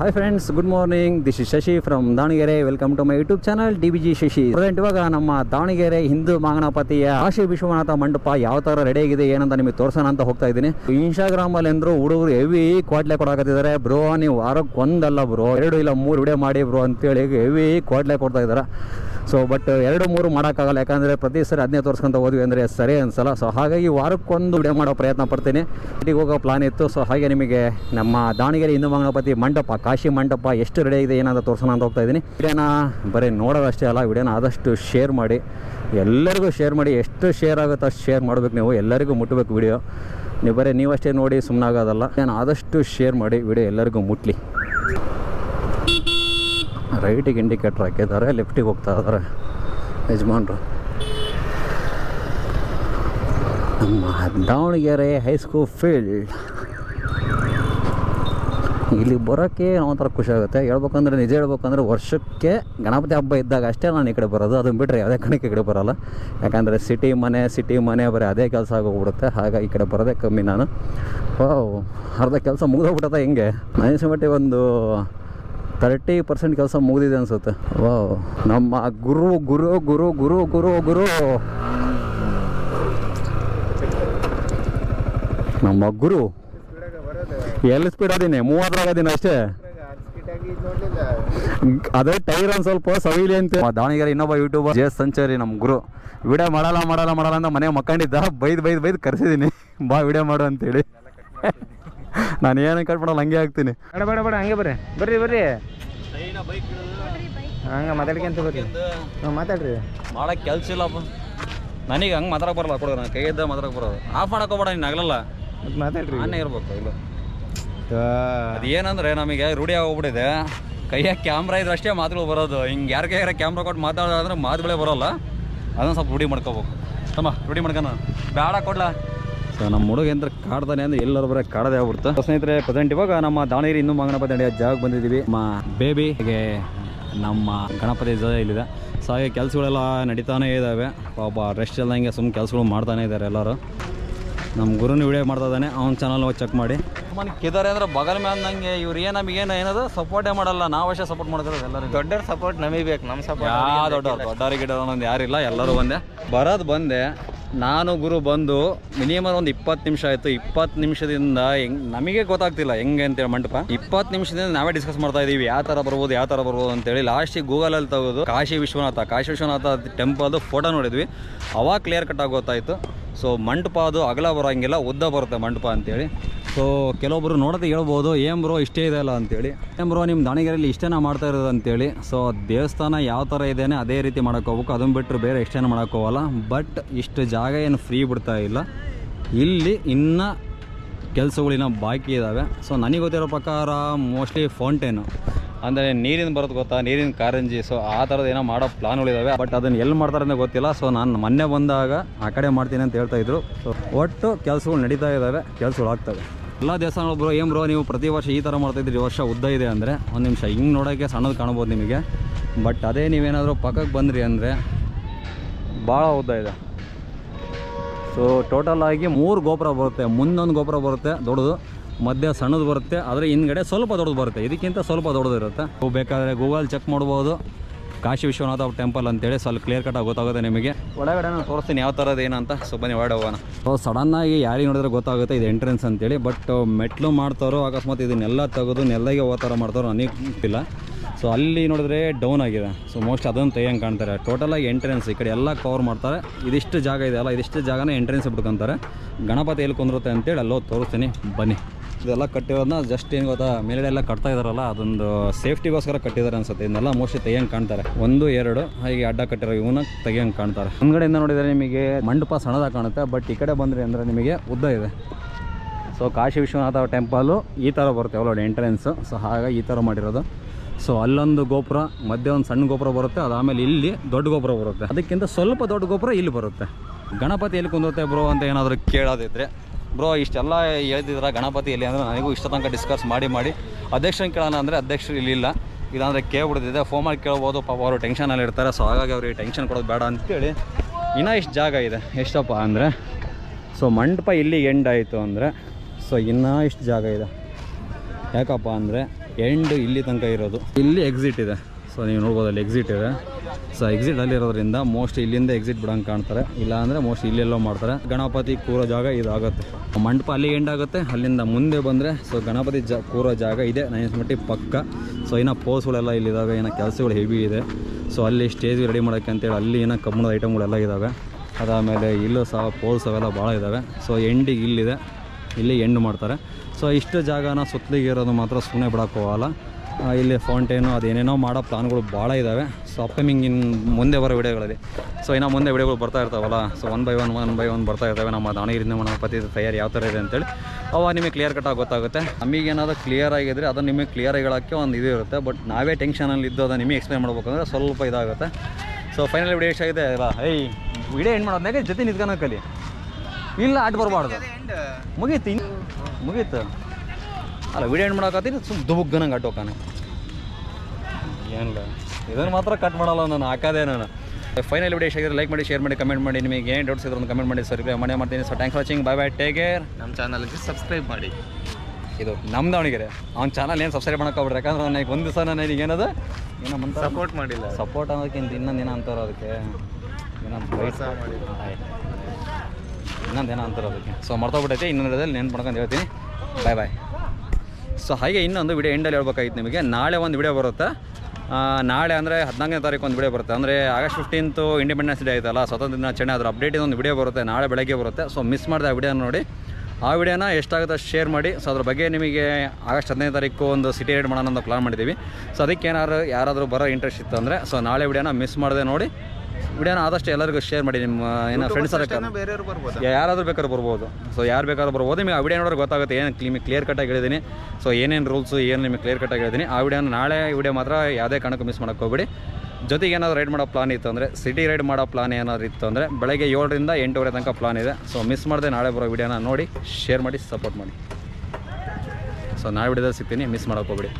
Hi friends good morning this is Shashi from Davanagere welcome to my YouTube channel D B G Shashi present ಇವಾಗ ನಮ್ಮ ದಾವಣಗೆರೆ ಹಿಂದೂ ಮಾಗಣಪತಿಯ ಕಾಶಿ ವಿಶ್ವನಾಥ ಮಂಟಪ ಯಾವ ತರ ready ಆಗಿದೆ, ಏನಂತ ನಿಮಗೆ ತೋರ್ಸೋಣ ಅಂತ ಹೋಗ್ತಾ ಇದ್ದೀನಿ. ಇನ್ಸ್ಟಾಗ್ರಾಮ್ ಅಲ್ಲಿ ಅಂದ್ರು ಹುಡುಗರು ಹೆವಿ ಕ್ವಾಟ್ಲೆ ಕೊಡಾಕತ್ತಿದ್ದಾರೆ. ಬ್ರೋ ನೀವು ವಾರಕ್ಕೆ ಒಂದಲ್ಲ ಬ್ರೋ ಎರಡು ಇಲ್ಲ ಮೂರು ವಿಡಿಯೋ ಮಾಡಿ ಬ್ರೋ ಅಂತೇಳಿ ಹೆವಿ ಕ್ವಾಟ್ಲೆ ಕೊಡ್ತಾ ಇದ್ದಾರೆ. ಸೊ ಬಟ್ ಎರಡು ಮೂರು ಮಾಡೋಕ್ಕಾಗಲ್ಲ. ಯಾಕಂದರೆ ಪ್ರತಿ ಸರಿ ಅದನ್ನೇ ತೋರಿಸ್ಕೊಂತ ಹೋದ್ವಿ ಅಂದರೆ ಸರಿ ಅನ್ಸಲ್ಲ. ಸೊ ಹಾಗಾಗಿ ವಾರಕ್ಕೊಂದು ವಿಡಿಯೋ ಮಾಡೋ ಪ್ರಯತ್ನ ಪಡ್ತೀನಿ. ಇಲ್ಲಿಗೆ ಹೋಗೋ ಪ್ಲಾನ್ ಇತ್ತು. ಸೊ ಹಾಗೆ ನಿಮಗೆ ನಮ್ಮ ದಾವಣಗೆರೆ ಹಿಂದೂ ಮಂಗಣಪತಿ ಮಂಟಪ ಕಾಶಿ ಮಂಟಪ ಎಷ್ಟು ರೆಡಿ ಇದೆ ಏನಂತ ತೋರಿಸೋಣ ಅಂತ ಹೋಗ್ತಾ ಇದ್ದೀನಿ. ವಿಡಿಯೋನ ಬರೀ ನೋಡೋದಷ್ಟೇ ಅಲ್ಲ, ವಿಡಿಯೋನ ಆದಷ್ಟು ಶೇರ್ ಮಾಡಿ. ಎಲ್ಲರಿಗೂ ಶೇರ್ ಮಾಡಿ, ಎಷ್ಟು ಶೇರ್ ಆಗುತ್ತೋ ಅಷ್ಟು ಶೇರ್ ಮಾಡಬೇಕು ನೀವು. ಎಲ್ಲರಿಗೂ ಮುಟ್ಟಬೇಕು ವಿಡಿಯೋ. ನೀವು ಬರೀ ನೀವಷ್ಟೇ ನೋಡಿ ಸುಮ್ಮನಾಗೋದಲ್ಲ ನಾನು ಆದಷ್ಟು ಶೇರ್ ಮಾಡಿ, ವಿಡಿಯೋ ಎಲ್ಲರಿಗೂ ಮುಟ್ಲಿ. ರೈಟಿಗೆ ಇಂಡಿಕೇಟ್ರ್ ಹಾಕಿದ್ದಾರೆ ಲೆಫ್ಟಿಗೆ ಹೋಗ್ತಾ ಇದ್ದಾರೆ ಯಜಮಾನ್ರು. ನಮ್ಮ ದಾವಣಗೆರೆ ಹೈಸ್ಕೂಲ್ ಫೀಲ್ಡ್ ಇಲ್ಲಿ ಬರೋಕ್ಕೆ ಒಂಥರ ಖುಷಿ ಆಗುತ್ತೆ. ಹೇಳ್ಬೇಕಂದ್ರೆ, ನಿಜ ಹೇಳ್ಬೇಕಂದ್ರೆ ವರ್ಷಕ್ಕೆ ಗಣಪತಿ ಹಬ್ಬ ಇದ್ದಾಗ ಅಷ್ಟೇ ನಾನು ಈ ಕಡೆ ಬರೋದು. ಅದನ್ನು ಬಿಟ್ಟರೆ ಯಾವುದೇ ಕಣಕ್ಕೆ ಈ ಕಡೆ ಬರೋಲ್ಲ. ಯಾಕಂದರೆ ಸಿಟಿ ಮನೆ ಸಿಟಿ ಮನೆ ಬರೀ ಅದೇ ಕೆಲಸ ಆಗೋಗ್ಬಿಡುತ್ತೆ. ಹಾಗಾಗಿ ಈ ಕಡೆ ಬರೋದೇ ಕಮ್ಮಿ ನಾನು. ಓಹ್ ಅರ್ಧ ಕೆಲಸ ಮುಗಿದೋಗ್ಬಿಟ್ಟದ ಹಿಂಗೆ? ನನಗೆ ಮಟ್ಟಿ ಒಂದು ತರ್ಟಿ ಪರ್ಸೆಂಟ್ ಕೆಲಸ ಮುಗಿದಿದೆ ಅನಿಸುತ್ತೆ. ವಾವ್, ನಮ್ಮ ಗುರು ಗುರು ಗುರು ಗುರು ಗುರು ಗುರು. ನಮ್ಮ ಗುರು. ಎಲ್ಲಿ ಸ್ಪೀಡ್ ಅದೀನಿ ಮೂವತ್ತರಾಗ ಅದೀನಿ ಅಷ್ಟೇ? ಅದೇ ಟೈರ್ ಒಂದು ಸ್ವಲ್ಪ ಸವಿಲಿ ಅಂತ. ದಾವಣಗೆರೆ ಇನ್ನೊಬ್ಬ ಯೂಟ್ಯೂಬರ್ ಜೆ ಸಂಚಾರಿ ನಮ್ಮ ಗುರು. ವಿಡಿಯೋ ಮಾಡಲ್ಲ ಮಾಡಲ್ಲ ಮಾಡಲ್ಲ ಅಂತ ಮನೆ ಮಕ್ಕಂಡಿದ್ದ. ಬೈದ್ ಬೈದ್ ಬೈದ್ ಕರ್ಸಿದೀನಿ. ಬಾ ವಿಡಿಯೋ ಮಾಡು ಅಂತೇಳಿ. ನಾನು ಏನು ಕಟ್ಬಿಡಲ್ಲ ಹಂಗೆ ಆಗ್ತೀನಿ ಬೇಡ ಬೇಡ ಬೇಡ ಹಂಗೆ ಬರ್ರಿ. ಬರ್ರಿ ಬರ್ರಿ. ಹಂಗೆ ಮಾತಾಡ್ಕೊಂತ ಬರ್ರಿ. ಹಾಂ ಮಾತಾಡ್ರಿ. ಮಾಡಕ್ಕೆ ಕೆಲಸ ಇಲ್ಲಪ್ಪ ನನಗೆ ಹಂಗೆ ಮಾತಾಡಕ್ಕೆ ಬರಲ್ಲ ಕೊಡು ನಾನು ಕೈಯದ್ದ ಮಾತಾಡಕ್ಕೆ ಬರೋದು. ಆಫ್ ಮಾಡಕ್ಕೆ ಹೋಗ್ಬೇಡ ನೀನು ಆಗಲಲ್ಲ. ಮತ್ತೆ ಮಾತಾಡ್ರಿ. ನಾನೇ ಇರ್ಬೇಕು ಇಲ್ಲ. ಆ, ಅದು ಏನಂದ್ರೆ ನಮಗೆ ರೂಢಿ ಆಗೋಗ್ಬಿಟ್ಟಿದೆ. ಕೈಯಾಗ ಕ್ಯಾಮ್ರಾ ಇದ್ರೆ ಅಷ್ಟೇ ಮಾತುಗಳು ಬರೋದು. ಹಿಂಗೆ ಯಾರ ಕೈಯಾರ ಕ್ಯಾಮ್ರಾ ಕೊಟ್ಟು ಮಾತಾಡೋದಂದ್ರೆ ಮಾತುಗಳೇ ಬರೋಲ್ಲ. ಅದನ್ನು ಸ್ವಲ್ಪ ರೂಢಿ ಮಾಡ್ಕೋಬೇಕು. ತಮ್ಮ ರೂಢಿ ಮಾಡ್ಕೊಣ. ಬೇಡ ಕೊಡ್ಲ? ಸೊ ನಮ್ಮ ಹುಡುಗ ಅಂತ ಕಾಡ್ದಾನೆ ಅಂದ್ರೆ ಎಲ್ಲರೂ ಬರೋ ಕಾಡದೆ ಆಗ್ಬಿಡ್ತು. ಸ್ನೇಹಿತರೆ ಪ್ರೆಸೆಂಟ್ ಇವಾಗ ನಮ್ಮ ದಾವಣಗೆರೆ ಇನ್ನೂ ಮಂಗನಪತಿ ನಡೆಯೋ ಜಾಗ ಬಂದಿದ್ದೀವಿ. ನಮ್ಮ ಬೇಬಿ ಹಾಗೆ ನಮ್ಮ ಗಣಪತಿ ಜೊತೆ ಇಲ್ಲಿದೆ. ಸೊ ಹಾಗೆ ಕೆಲಸಗಳೆಲ್ಲ ನಡೀತಾನೆ ಇದ್ದಾವೆ ಪಾಪ ರೆಸ್ಟ್ ಇಲ್ದಂಗೆ ಸುಮ್ಮನೆ ಕೆಲಸಗಳು ಮಾಡ್ತಾನೆ ಇದ್ದಾರೆ ಎಲ್ಲರೂ. ನಮ್ಮ ಗುರುನ ವಿಡಿಯೋ ಮಾಡ್ತಾ ಇದ್ದಾನೆ ಅವ್ನ ಚಾನಲ್ ಹೋಗಿ ಚೆಕ್ ಮಾಡಿ. ಕಿದಾರೆ ಅಂದ್ರೆ ಬಗಲ್ ಮೇಲೆ ನಂಗೆ ಇವ್ರು ಏನು ನಮಗೇನು ಏನು ಏನದು ಸಪೋರ್ಟೇ ಮಾಡಲ್ಲ. ನಾವು ಅಷ್ಟೇ ಸಪೋರ್ಟ್ ಮಾಡ್ತಿರೋದು ಎಲ್ಲರಿಗೂ. ದೊಡ್ಡ ಸಪೋರ್ಟ್ ನಮಗೆ ಬೇಕು ನಮ್ಮ ಸಪೋರ್ಟ್ ಯಾ ದೊಡ್ಡವ್ರು ದೊಡ್ಡವ್ರಿಗೆ ಗಿಡ ಅನ್ನೋದು ಯಾರಿಲ್ಲ ಎಲ್ಲರೂ ಬಂದೆ ಬರೋದು ಬಂದೆ. ನಾನು ಗುರು ಬಂದು ಮಿನಿಮಮ್ ಒಂದು ಇಪ್ಪತ್ತು ನಿಮಿಷ ಆಯಿತು. ಇಪ್ಪತ್ತು ನಿಮಿಷದಿಂದ ಹೆಂಗ್ ನಮಗೆ ಗೊತ್ತಾಗ್ತಿಲ್ಲ ಹೆಂಗೆ ಅಂತೇಳಿ ಮಂಟಪ. ಇಪ್ಪತ್ತು ನಿಮಿಷದಿಂದ ನಾವೇ ಡಿಸ್ಕಸ್ ಮಾಡ್ತಾ ಇದೀವಿ. ಯಾವ ಥರ ಬರ್ಬೋದು ಯಾವ ಥರ ಬರ್ಬೋದು ಅಂತೇಳಿ ಲಾಸ್ಟಿಗೆ ಗೂಗಲಲ್ಲಿ ತೆಗೆದು ಕಾಶಿ ವಿಶ್ವನಾಥ ಕಾಶಿ ವಿಶ್ವನಾಥ ಟೆಂಪಲ್ದು ಫೋಟೋ ನೋಡಿದ್ವಿ. ಅವಾಗ ಕ್ಲಿಯರ್ ಕಟ್ ಆಗಿ ಗೊತ್ತಾಯಿತು. ಸೊ ಮಂಟಪ ಅದು ಅಗಲ ಬರೋಂಗಿಲ್ಲ, ಉದ್ದ ಬರುತ್ತೆ ಮಂಟಪ ಅಂತೇಳಿ. ಸೊ ಕೆಲವೊಬ್ಬರು ನೋಡೋದು ಹೇಳ್ಬೋದು ಏನ್ ಬ್ರೋ, ಇಷ್ಟೇ ಇದೆ ಅಲ್ಲ ಅಂತೇಳಿ. ಏನ್ ಬ್ರೋ ನಿಮ್ಮ ದಾವಣಗೆರೆಯಲ್ಲಿ ಇಷ್ಟೇನ ಮಾಡ್ತಾ ಇರೋದು? ಅಂತೇಳಿ. ಸೊ ದೇವಸ್ಥಾನ ಯಾವ ಥರ ಇದೇನೆ ಅದೇ ರೀತಿ ಹೋಗ್ಬೇಕು ಅದನ್ನು ಬಿಟ್ಟರೆ ಬೇರೆ ಇಷ್ಟೇ ಮಾಡೋಕ್ಕೆ ಹೋಗಲ್ಲ ಬಟ್ ಇಷ್ಟು ಜಾಗ ಏನು ಫ್ರೀ ಬಿಡ್ತಾ ಇಲ್ಲ. ಇಲ್ಲಿ ಇನ್ನು ಕೆಲಸಗಳಿನ ಬಾಕಿ ಇದ್ದಾವೆ ಸೊ ನನಗೆ ಗೊತ್ತಿರೋ ಪ್ರಕಾರ ಮೋಸ್ಟ್ಲಿ ಫೌಂಟೇನು ಅಂದರೆ ನೀರಿನ ಬರೋದು ಗೊತ್ತಾ? ನೀರಿನ ಕಾರಂಜಿ. ಸೊ ಆ ಥರದ್ದು ಏನೋ ಮಾಡೋ ಪ್ಲಾನ್ಗಳಿದ್ದಾವೆ ಬಟ್ ಅದನ್ನು ಎಲ್ಲಿ ಮಾಡ್ತಾರೆ ಅಂತ ಗೊತ್ತಿಲ್ಲ. ಸೊ ನಾನು ಮೊನ್ನೆ ಬಂದಾಗ ಆ ಕಡೆ ಮಾಡ್ತೀನಿ ಅಂತ ಹೇಳ್ತಾ ಇದ್ರು. ಸೊ ಒಟ್ಟು ಕೆಲಸಗಳು ನಡೀತಾ ಇದ್ದಾವೆ ಕೆಲಸಗಳು ಆಗ್ತವೆ ಎಲ್ಲ ದೇವಸ್ಥಾನಗಳು ಬ್ರೋ ಏನು ಬ್ರೋ ನೀವು ಪ್ರತಿ ವರ್ಷ ಈ ಥರ ಮಾಡ್ತಾಯಿದ್ರಿ ಈ ವರ್ಷ ಉದ್ದ ಇದೆ ಅಂದರೆ ಒಂದು ನಿಮಿಷ. ಹಿಂಗೆ ನೋಡೋಕ್ಕೆ ಸಣ್ಣದು ಕಾಣ್ಬೋದು ನಿಮಗೆ. ಬಟ್ ಅದೇ ನೀವೇನಾದರೂ ಪಕ್ಕಕ್ಕೆ ಬಂದ್ರಿ ಅಂದರೆ ಭಾಳ ಉದ್ದ ಇದೆ. ಸೊ ಟೋಟಲ್ ಆಗಿ ಮೂರು ಗೋಪುರ ಬರುತ್ತೆ. ಮುಂದೊಂದು ಗೋಪುರ ಬರುತ್ತೆ ದೊಡ್ಡದು. ಮಧ್ಯ ಸಣ್ಣದು ಬರುತ್ತೆ, ಆದರೆ ಹಿಂದ್ಗಡೆ ಸ್ವಲ್ಪ ದೊಡ್ಡದು ಬರುತ್ತೆ. ಇದಕ್ಕಿಂತ ಸ್ವಲ್ಪ ದೊಡ್ಡದು ಇರುತ್ತೆ. ನೀವು ಬೇಕಾದರೆ ಗೂಗಲ್ ಚೆಕ್ ಮಾಡ್ಬೋದು. ಕಾಶಿ ವಿಶ್ವನಾಥ ಟೆಂಪಲ್ ಅಂತೇಳಿ, ಸ್ವಲ್ಪ ಕ್ಲಿಯರ್ ಕಟ್ ಗೊತ್ತಾಗುತ್ತೆ ನಿಮಗೆ. ಒಳಗಡೆ ನಾನು ತೋರಿಸ್ತೀನಿ ಯಾವ ಥರದ್ದು ಏನಂತ ಸೊ ಬನ್ನಿ ಒಳಗಡೆ ಹೋಗೋಣ ಸೊ ಸಡನ್ನಾಗಿ ಯಾರಿಗೆ ನೋಡಿದ್ರೆ ಗೊತ್ತಾಗುತ್ತೆ ಇದು ಎಂಟ್ರೆನ್ಸ್ ಅಂತೇಳಿ ಬಟ್ ಮೆಟ್ಲು ಮಾಡ್ತಾರೋ, ಅಕಸ್ಮಾತ್ ಇದನ್ನೆಲ್ಲ ತೆಗೆದು ನೆಲ್ಲಗೆ ಹೋಗೋ ಥರ ಮಾಡ್ತಾರೋ ನನಗೆ ಗೊತ್ತಿಲ್ಲ. ಸೊ ಅಲ್ಲಿ ನೋಡಿದ್ರೆ ಡೌನ್ ಆಗಿದೆ. ಸೊ ಮೋಸ್ಟ್ ಅದನ್ನು ತೆಗಿಯಂಗೆ ಕಾಣ್ತಾರೆ. ಟೋಟಲಾಗಿ ಎಂಟ್ರೆನ್ಸ್ ಈ ಕಡೆ ಎಲ್ಲ ಕವರ್ ಮಾಡ್ತಾರೆ. ಇದಿಷ್ಟು ಜಾಗ ಇದೆ ಅಲ್ಲ, ಇದಿಷ್ಟು ಜಾಗನೇ ಎಂಟ್ರೆನ್ಸ್ ಬಿಟ್ಕೊಂತಾರೆ. ಗಣಪತಿ ಎಲ್ಲಿ ಕುಂದಿರುತ್ತೆ ಅಂತೇಳಿ ಅಲ್ಲೋಗಿ ತೋರಿಸ್ತೀನಿ. ಬನ್ನಿ. ಇದೆಲ್ಲ ಕಟ್ಟಿರೋದನ್ನ ಜಸ್ಟ್ ಏನು ಗೊತ್ತಾ ಮೇಲ್ಗಡೆ ಎಲ್ಲ ಕಟ್ತಾ ಇದಾರಲ್ಲ, ಅದೊಂದು ಸೇಫ್ಟಿಗೋಸ್ಕರ ಕಟ್ಟಿದ್ದಾರೆ ಅನ್ಸುತ್ತೆ. ಇದನ್ನೆಲ್ಲ ಮೋಸ್ಟ್ಲಿ ತೆಗಿಯಂಗೆ ಕಾಣ್ತಾರೆ. ಒಂದು, ಎರಡು, ಹಾಗೆ ಅಡ್ಡ ಕಟ್ಟಿರೋ ಇವನ್ನ ತೆಗಿಯಂಗೆ ಕಾಣ್ತಾರೆ. ಮುಂದ್ಗಡೆಯಿಂದ ನೋಡಿದರೆ ನಿಮಗೆ ಮಂಟಪ ಸಣ್ಣದಾಗ ಕಾಣುತ್ತೆ ಬಟ್ ಈ ಕಡೆ ಬಂದರೆ ಅಂದರೆ ನಿಮಗೆ ಉದ್ದ ಇದೆ. ಸೊ ಕಾಶಿ ವಿಶ್ವನಾಥ ಟೆಂಪಲು ಈ ಥರ ಬರುತ್ತೆ. ಅವಳೋಡಿ ಎಂಟ್ರೆನ್ಸು ಸೊ ಹಾಗಾಗಿ ಈ ಥರ ಮಾಡಿರೋದು. ಸೊ ಅಲ್ಲೊಂದು ಗೋಪುರ, ಮಧ್ಯೆ ಒಂದು ಸಣ್ಣ ಗೋಪುರ ಬರುತ್ತೆ ಅದಾದಮೇಲೆ ಇಲ್ಲಿ ದೊಡ್ಡ ಗೋಪುರ ಬರುತ್ತೆ. ಅದಕ್ಕಿಂತ ಸ್ವಲ್ಪ ದೊಡ್ಡ ಗೋಪುರ ಇಲ್ಲಿ ಬರುತ್ತೆ. ಗಣಪತಿ ಎಲ್ಲಿ ಕುಂದುತ್ತೆ ಬ್ರೋ ಅಂತ ಏನಾದರೂ ಕೇಳೋದಿದ್ರೆ? ಬ್ರೋ, ಇಷ್ಟೆಲ್ಲ ಹೇಳಿದ್ರೆ ಗಣಪತಿ ಎಲ್ಲಿ ಅಂದರೆ ನನಗೂ ಇಷ್ಟ ತನಕ ಡಿಸ್ಕಸ್ ಮಾಡಿ ಮಾಡಿ. ಅಧ್ಯಕ್ಷನ ಕೇಳೋಣ ಅಂದರೆ ಅಧ್ಯಕ್ಷರು ಇಲ್ಲಿಲ್ಲ ಇಲ್ಲಾಂದರೆ ಕೇಳ್ಬಿಡ್ತಿದೆ ಮಾಡಿ ಕೇಳ್ಬೋದು. ಪಾಪ ಅವರು ಟೆನ್ಷನಲ್ಲಿ ಇರ್ತಾರೆ. ಸೊ ಹಾಗಾಗಿ ಅವ್ರಿಗೆ ಟೆನ್ಷನ್ ಕೊಡೋದು ಬೇಡ ಅಂತೇಳಿ ಇನ್ನೂ ಇಷ್ಟು ಜಾಗ ಇದೆ. ಎಷ್ಟಪ್ಪ ಅಂದರೆ ಸೊ ಮಂಟಪ ಇಲ್ಲಿ ಎಂಡ್ ಆಯಿತು ಅಂದರೆ ಸೊ ಇನ್ನೂ ಇಷ್ಟು ಜಾಗ ಇದೆ. ಯಾಕಪ್ಪ ಅಂದರೆ ಎಂಡ್ ಇಲ್ಲಿ ತನಕ ಇರೋದು. ಇಲ್ಲಿ ಎಕ್ಸಿಟ್ ಇದೆ. ಸೊ ನೀವು ನೋಡ್ಬೋದು ಅಲ್ಲಿ ಎಕ್ಸಿಟ್ ಇದೆ. ಸೊ ಎಕ್ಸಿಟ್ ಅಲ್ಲಿ ಇರೋದ್ರಿಂದ ಮೋಸ್ಟ್ ಇಲ್ಲಿಂದ ಎಕ್ಸಿಟ್ ಬಿಡಂಗೆ ಕಾಣ್ತಾರೆ. ಇಲ್ಲ ಅಂದರೆ ಮೋಸ್ಟ್ ಇಲ್ಲೆಲ್ಲೋ ಮಾಡ್ತಾರೆ. ಗಣಪತಿ ಕೂರೋ ಜಾಗ ಇದಾಗುತ್ತೆ. ಮಂಟಪ ಅಲ್ಲಿ ಎಂಡ್ ಆಗುತ್ತೆ ಅಲ್ಲಿಂದ ಮುಂದೆ ಬಂದರೆ ಸೊ ಗಣಪತಿ ಜ ಕೂರೋ ಜಾಗ ಇದೆ. ನೈನ್ಸ್ ಮಟ್ಟಿಗೆ ಪಕ್ಕ. ಸೊ ಇನ್ನು ಪೋಸ್ಗಳೆಲ್ಲ ಇಲ್ಲಿದ್ದಾವೆ ಏನೋ ಕೆಲಸಗಳು ಹೆವಿ ಇದೆ. ಸೊ ಅಲ್ಲಿ ಸ್ಟೇಜ್ ರೆಡಿ ಮಾಡೋಕ್ಕೆ ಅಂತೇಳಿ ಅಲ್ಲಿ ಏನೋ ಕಬ್ಬಣದ ಐಟಮ್ಗಳೆಲ್ಲ ಇದ್ದಾವೆ ಅದಾದಮೇಲೆ ಇಲ್ಲೂ ಸಹ ಪೋಲ್ಸ್ ಅವೆಲ್ಲ ಭಾಳ ಇದ್ದಾವೆ ಸೊ ಎಂಡಿಗೆ ಇಲ್ಲಿದೆ. ಇಲ್ಲಿ ಎಂಡ್ ಮಾಡ್ತಾರೆ. ಸೊ ಇಷ್ಟು ಜಾಗನ ಸುತ್ತಲಿಗೆ ಇರೋದು ಮಾತ್ರ ಸುಮ್ಮನೆ ಬಿಡೋಕೆ ಹೋಗಲ್ಲ. ಆ, ಇಲ್ಲಿ ಫೌಂಟೇನು ಅದೇನೇನೋ ಮಾಡೋ ಪ್ಲಾನ್ಗಳು ಭಾಳ ಇದ್ದಾವೆ ಸೊ ಅಪ್ಕಮಿಂಗ್ ಇನ್ ಮುಂದೆ ಬರೋ ವಿಡಿಯೋಗಳಲ್ಲಿ. ಸೊ ಇನ್ನೂ ಮುಂದೆ ವಿಡಿಯೋಗಳು ಬರ್ತಾ ಇರ್ತಾವಲ್ಲ? So one by one one by one ಬರ್ತಾ ಇರ್ತವೆ. ನಮ್ಮ ದಾವಣಗೆರೆಯಿಂದ ಗಣಪತಿ ತಯಾರಿ ಯಾವ ಥರ ಇದೆ ಅಂತೇಳಿ. ಅವಾಗ ನಿಮಗೆ ಕ್ಲಿಯರ್ ಕಟ್ಟಾಗಿ ಗೊತ್ತಾಗುತ್ತೆ. ನಮಗೇನಾದ್ರು ಕ್ಲಿಯರ್ ಆಗಿದ್ರೆ ಅದು ನಿಮಗೆ ಕ್ಲಿಯರ್ ಹೇಳೋಕ್ಕೆ ಒಂದು ಇದು ಇರುತ್ತೆ. ಬಟ್ ನಾವೇ ಟೆನ್ಷನಲ್ಲಿ ಇದ್ದು ಅದನ್ನು ನಿಮಗೆ ಎಕ್ಸ್ಪ್ಲೈನ್ ಮಾಡ್ಬೇಕಂದ್ರೆ ಸ್ವಲ್ಪ ಇದಾಗುತ್ತೆ. ಸೊ ಫೈನಲ್ ವಿಡಿಯೋ ಎಷ್ಟಾಗಿದೆ ಅಲ್ಲ ಐ ವಿಡಿಯೋ ಏನು ಮಾಡೋದ್ನಾಗೆ ಜೊತೆ ನಿಂತ್ಕೊಂಡು ಕಲಿ ಇಲ್ಲ, ಆಟ ಬರಬಾರ್ದು. ಮುಗೀತು ಮುಗೀತು. ಅಲ್ಲ ವಿಡಿಯೋ ಏನು ಮಾಡೋಕತ್ತೀನಿ ಸುಮ್ಮನೆ ದುಬುಗ್ಗನಂಗೆ ಹೋಗಾನೆ ಏನಿಲ್ಲ ಇದನ್ನು ಮಾತ್ರ ಕಟ್ ಮಾಡಲ್ಲ ನಾನು ಹಾಕೋದೇ ನಾನು. ಫೈನಲ್ ವಿಡಿಯೋ ಆಗಿದ್ರೆ ಲೈಕ್ ಮಾಡಿ ಶೇರ್ ಮಾಡಿ ಕಮೆಂಟ್ ಮಾಡಿ ನಿಮಗೆ ಏನು ಡೌಟ್ಸ್ ಇದ್ರೆ ಒಂದು ಕಮೆಂಟ್ ಮಾಡಿ ಸರ್ ಮನೆ ಮಾಡ್ತೀನಿ. So thanks watching bye bye take care ನಮ್ಮ ಚಾನಲ್ಗೆ ಸಬ್ಸ್ಕ್ರೈಬ್ ಮಾಡಿ. ಇದು ನಮ್ಮ ದಾವಣಗೆರೆ ಅವ್ನ ಚಾನಲ್ ಏನು ಸಬ್ಸ್ಕ್ರೈಬ್ ಮಾಡೋಕ್ಕಾಗ್ಬಿಡ್ರಿ ಯಾಕಂದ್ರೆ ನನಗೆ ಒಂದು ದಿವಸ ನನಗೆ ಏನದು? ಏನೋ ಮಂತ ಸಪೋರ್ಟ್ ಮಾಡಿಲ್ಲ. ಸಪೋರ್ಟ್ ಅನ್ನೋದಕ್ಕಿಂತ ಇನ್ನೊಂದು ಏನೋ ಅಂತಾರೋ ಅದಕ್ಕೆ. ಇನ್ನೊಂದು ಏನೋ ಅಂತಾರೋ ಅದಕ್ಕೆ. ಸೊ ಮರ್ತೋಗ್ಬಿಟ್ಟೈತೆ. ಇನ್ನೊಂದು ವಿಡಿಯೋದಲ್ಲಿ ನೆನ್ಪು ಮಾಡ್ಕೊಂಡು ಹೇಳ್ತೀನಿ. ಬಾಯ್ ಬಾಯ್ ಸೊ ಹಾಗೆ ಇನ್ನೊಂದು ವಿಡಿಯೋ ಎಂಡಲ್ಲಿ ಹೇಳ್ಬೇಕಾಗಿತ್ತು ನಿಮಗೆ. ನಾಳೆ ಒಂದು ವಿಡಿಯೋ ಬರುತ್ತೆ. ನಾಳೆ ಅಂದರೆ ಹದಿನಾಲ್ಕನೇ ತಾರೀಕು ಒಂದು ವಿಡಿಯೋ ಬರುತ್ತೆ. ಅಂದರೆ ಆಗಸ್ಟ್ ಫಿಫ್ಟೀನ್ತು ಇಂಡಿಪೆಂಡೆನ್ಸ್ ಡೇ ಐತಲ್ಲ ಸ್ವತಂತ್ರ ದಿನಾಚರಣೆ ಅದರ ಅಪ್ಡೇಟಿಂದ ಒಂದು ವಿಡಿಯೋ ಬರುತ್ತೆ, ನಾಳೆ ಬೆಳಗ್ಗೆ ಬರುತ್ತೆ. ಸೊ ಮಿಸ್ ಮಾಡಿದೆ ಆ ವಿಡಿಯೋನ ನೋಡಿ. ಆ ವಿಡಿಯೋನ ಎಷ್ಟಾಗುತ್ತೆ ಶೇರ್ ಮಾಡಿ. ಸೊ ಅದ್ರ ಬಗ್ಗೆ ನಿಮಗೆ ಆಗಸ್ಟ್ ಹದಿನೈದು ತಾರೀಕು ಒಂದು ಸಿಟಿ ರೈಡ್ ಮಾಡೋಣ ಅಂತ ಪ್ಲಾನ್ ಮಾಡಿದ್ದೀವಿ. ಸೊ ಅದಕ್ಕೆ ಏನಾದ್ರು ಯಾರಾದರೂ ಬರೋ ಇಂಟ್ರೆಸ್ಟ್ ಇತ್ತು ಅಂದರೆ ಸೊ ನಾಳೆ ವಿಡಿಯೋನ ಮಿಸ್ ಮಾಡದೆ ನೋಡಿ. ವಿಡಿಯೋನ ಆದಷ್ಟು ಎಲ್ಲರಿಗೂ ಶೇರ್ ಮಾಡಿ ನಿಮ್ಮ ಏನೋ ಫ್ರೆಂಡ್ಸ್ ಬೇರೆಯವ್ರು ಬರ್ಬೋದು? ಯಾರಾದರೂ ಬೇಕಾದ್ರೂ ಬರ್ಬೋದು. ಸೊ ಯಾರು ಬೇಕಾದ್ರೂ ಬರ್ಬೋದು. ನಿಮಗೆ ಆ ವಿಡಿಯೋ ನೋಡೋರು ಗೊತ್ತಾಗುತ್ತೆ ಏನು ನಿಮಗೆ ಕ್ಲಿಯರ್ ಕಟ್ಟಾಗಿ ಹೇಳಿದ್ದೀನಿ ಸೊ ಏನೇನು ರೂಲ್ಸು ಏನು ನಿಮಗೆ ಕ್ಲಿಯರ್ ಕಟ್ಟಾಗಿ ಹೇಳಿದ್ದೀನಿ ಆ ವಿಡಿಯೋನ ನಾಳೆ ವಿಡಿಯೋ ಮಾತ್ರ ಯಾವುದೇ ಕಾರಣಕ್ಕೂ ಮಿಸ್ ಮಾಡೋಕ್ಕೆ ಹೋಗ್ಬಿಡಿ. ಜೊತೆಗೆ ಏನಾದರೂ ರೈಡ್ ಮಾಡೋ ಪ್ಲಾನ್ ಇತ್ತು ಅಂದರೆ ಸಿಟಿ ರೈಡ್ ಮಾಡೋ ಪ್ಲಾನ್ ಏನಾದ್ರು ಇತ್ತು ಅಂದರೆ ಬೆಳಗ್ಗೆ ಏಳರಿಂದ ಎಂಟುವರೆ ತನಕ ಪ್ಲಾನ್ ಇದೆ. ಸೊ ಮಿಸ್ ಮಾಡದೆ ನಾಳೆ ಬರೋ ವಿಡಿಯೋನ ನೋಡಿ ಶೇರ್ ಮಾಡಿ ಸಪೋರ್ಟ್ ಮಾಡಿ. ಸೊ ನಾಳೆ ವಿಡಿಯೋದಲ್ಲಿ ಸಿಗ್ತೀನಿ. ಮಿಸ್ ಮಾಡೋಕ್ಕೆ ಹೋಗ್ಬೇಡಿ.